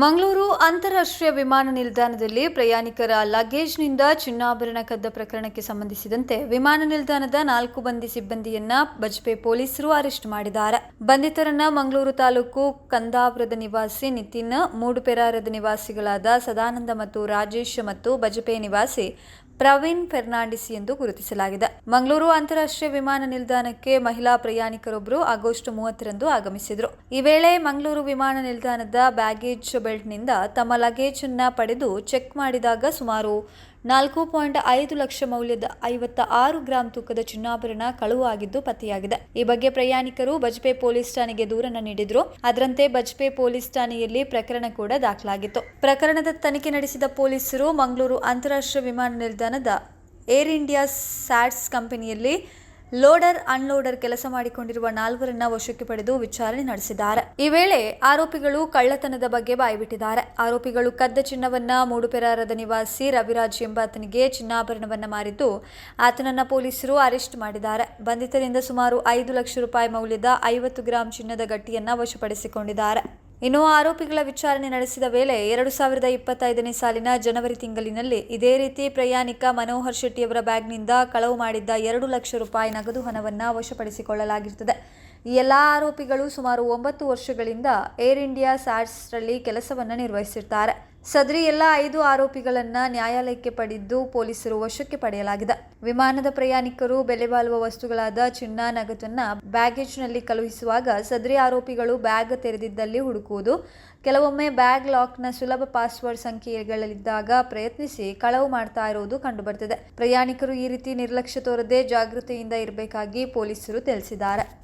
ಮಂಗಳೂರು ಅಂತಾರಾಷ್ಟ್ರೀಯ ವಿಮಾನ ನಿಲ್ದಾಣದಲ್ಲಿ ಪ್ರಯಾಣಿಕರ ಲಗೇಜ್ನಿಂದ ಚಿನ್ನಾಭರಣ ಕದ್ದ ಪ್ರಕರಣಕ್ಕೆ ಸಂಬಂಧಿಸಿದಂತೆ ವಿಮಾನ ನಿಲ್ದಾಣದ ನಾಲ್ಕು ಬಂದಿ ಸಿಬ್ಬಂದಿಯನ್ನ ಬಜ್ಪೆ ಪೊಲೀಸರು ಅರೆಸ್ಟ್ ಮಾಡಿದ್ದಾರೆ. ಬಂಧಿತರನ್ನ ಮಂಗಳೂರು ತಾಲೂಕು ಕಂದಾಪುರದ ನಿವಾಸಿ ನಿತಿನ್, ಮೂಡುಪೆರಾರದ ನಿವಾಸಿಗಳಾದ ಸದಾನಂದ ಮತ್ತು ರಾಜೇಶ್ ಮತ್ತು ಬಜಪೆ ನಿವಾಸಿ ಪ್ರವೀಣ್ ಫೆರ್ನಾಂಡಿಸ್ ಎಂದು ಗುರುತಿಸಲಾಗಿದೆ. ಮಂಗಳೂರು ಅಂತಾರಾಷ್ಟ್ರೀಯ ವಿಮಾನ ನಿಲ್ದಾಣಕ್ಕೆ ಮಹಿಳಾ ಪ್ರಯಾಣಿಕರೊಬ್ಬರು ಆಗಸ್ಟ್ ಮೂವತ್ತರಂದು ಆಗಮಿಸಿದರು. ಈ ವೇಳೆ ಮಂಗಳೂರು ವಿಮಾನ ನಿಲ್ದಾಣದ ಬ್ಯಾಗೇಜ್ ಬೆಲ್ಟ್ನಿಂದ ತಮ್ಮ ಲಗೇಜ್ ಅನ್ನ ಪಡೆದು ಚೆಕ್ ಮಾಡಿದಾಗ ಸುಮಾರು ನಾಲ್ಕು ಪಾಯಿಂಟ್ ಐದು ಲಕ್ಷ ಮೌಲ್ಯದ ಐವತ್ತ ಆರು ಗ್ರಾಂ ತೂಕದ ಚಿನ್ನಾಭರಣ ಕಳುವಾಗಿದ್ದು ಪತ್ತೆಯಾಗಿದೆ. ಈ ಬಗ್ಗೆ ಪ್ರಯಾಣಿಕರು ಬಜ್ಪೆ ಪೊಲೀಸ್ ಠಾಣೆಗೆ ದೂರನ್ನು ನೀಡಿದ್ರು. ಅದರಂತೆ ಬಜ್ಪೆ ಪೊಲೀಸ್ ಠಾಣೆಯಲ್ಲಿ ಪ್ರಕರಣ ಕೂಡ ದಾಖಲಾಗಿತ್ತು. ಪ್ರಕರಣದ ತನಿಖೆ ನಡೆಸಿದ ಪೊಲೀಸರು ಮಂಗಳೂರು ಅಂತಾರಾಷ್ಟ್ರೀಯ ವಿಮಾನ ನಿಲ್ದಾಣದ ಏರ್ ಇಂಡಿಯಾ ಸ್ಯಾಟ್ಸ್ ಕಂಪನಿಯಲ್ಲಿ ಲೋಡರ್, ಅನ್ಲೋಡರ್ ಕೆಲಸ ಮಾಡಿಕೊಂಡಿರುವ ನಾಲ್ವರನ್ನ ವಶಕ್ಕೆ ಪಡೆದು ವಿಚಾರಣೆ ನಡೆಸಿದ್ದಾರೆ. ಈ ವೇಳೆ ಆರೋಪಿಗಳು ಕಳ್ಳತನದ ಬಗ್ಗೆ ಬಾಯಿಬಿಟ್ಟಿದ್ದಾರೆ. ಆರೋಪಿಗಳು ಕದ್ದ ಚಿನ್ನವನ್ನ ಮೂಡುಪೆರಾರದ ನಿವಾಸಿ ರವಿರಾಜ್ ಎಂಬಾತನಿಗೆ ಚಿನ್ನಾಭರಣವನ್ನ ಮಾರಿದ್ದು ಆತನನ್ನ ಪೊಲೀಸರು ಅರೆಸ್ಟ್ ಮಾಡಿದ್ದಾರೆ. ಬಂಧಿತರಿಂದ ಸುಮಾರು ಐದು ಲಕ್ಷ ರೂಪಾಯಿ ಮೌಲ್ಯದ ಐವತ್ತು ಗ್ರಾಂ ಚಿನ್ನದ ಗಟ್ಟಿಯನ್ನ ವಶಪಡಿಸಿಕೊಂಡಿದ್ದಾರೆ. ಇನ್ನು ಆರೋಪಿಗಳ ವಿಚಾರಣೆ ನಡೆಸಿದ ವೇಳೆ ಎರಡು ಸಾವಿರದ ಇಪ್ಪತ್ತೈದನೇ ಸಾಲಿನ ಜನವರಿ ತಿಂಗಳಿನಲ್ಲಿ ಇದೇ ರೀತಿ ಪ್ರಯಾಣಿಕ ಮನೋಹರ್ ಶೆಟ್ಟಿಯವರ ಬ್ಯಾಗ್ನಿಂದ ಕಳವು ಮಾಡಿದ್ದ ಎರಡು ಲಕ್ಷ ರೂಪಾಯಿ ನಗದು ಹಣವನ್ನು ವಶಪಡಿಸಿಕೊಳ್ಳಲಾಗಿರುತ್ತದೆ. ಈ ಎಲ್ಲ ಆರೋಪಿಗಳು ಸುಮಾರು ಒಂಬತ್ತು ವರ್ಷಗಳಿಂದ ಏರ್ ಇಂಡಿಯಾ ಸ್ಯಾಟ್ಸ್ರಲ್ಲಿ ಕೆಲಸವನ್ನು ನಿರ್ವಹಿಸಿರ್ತಾರೆ. ಸದರಿ ಎಲ್ಲ ಐದು ಆರೋಪಿಗಳನ್ನು ನ್ಯಾಯಾಲಯಕ್ಕೆ ಪಡೆದು ಪೊಲೀಸರು ವಶಕ್ಕೆ ಪಡೆಯಲಾಗಿದೆ. ವಿಮಾನದ ಪ್ರಯಾಣಿಕರು ಬೆಲೆ ಬಾಳುವ ವಸ್ತುಗಳಾದ ಚಿನ್ನ ನಗದನ್ನ ಬ್ಯಾಗೇಜ್ನಲ್ಲಿ ಕಳುಹಿಸುವಾಗ ಸದರಿ ಆರೋಪಿಗಳು ಬ್ಯಾಗ್ ತೆರೆದಿದ್ದಲ್ಲಿ ಹುಡುಕುವುದು, ಕೆಲವೊಮ್ಮೆ ಬ್ಯಾಗ್ ಲಾಕ್ನ ಸುಲಭ ಪಾಸ್ವರ್ಡ್ ಸಂಖ್ಯೆಗಳಲ್ಲಿದ್ದಾಗ ಪ್ರಯತ್ನಿಸಿ ಕಳವು ಮಾಡ್ತಾ ಇರುವುದು ಕಂಡುಬರ್ತದೆ ಪ್ರಯಾಣಿಕರು ಈ ರೀತಿ ನಿರ್ಲಕ್ಷ್ಯ ತೋರದೆ ಜಾಗೃತಿಯಿಂದ ಇರಬೇಕಾಗಿ ಪೊಲೀಸರು ತಿಳಿಸಿದ್ದಾರೆ.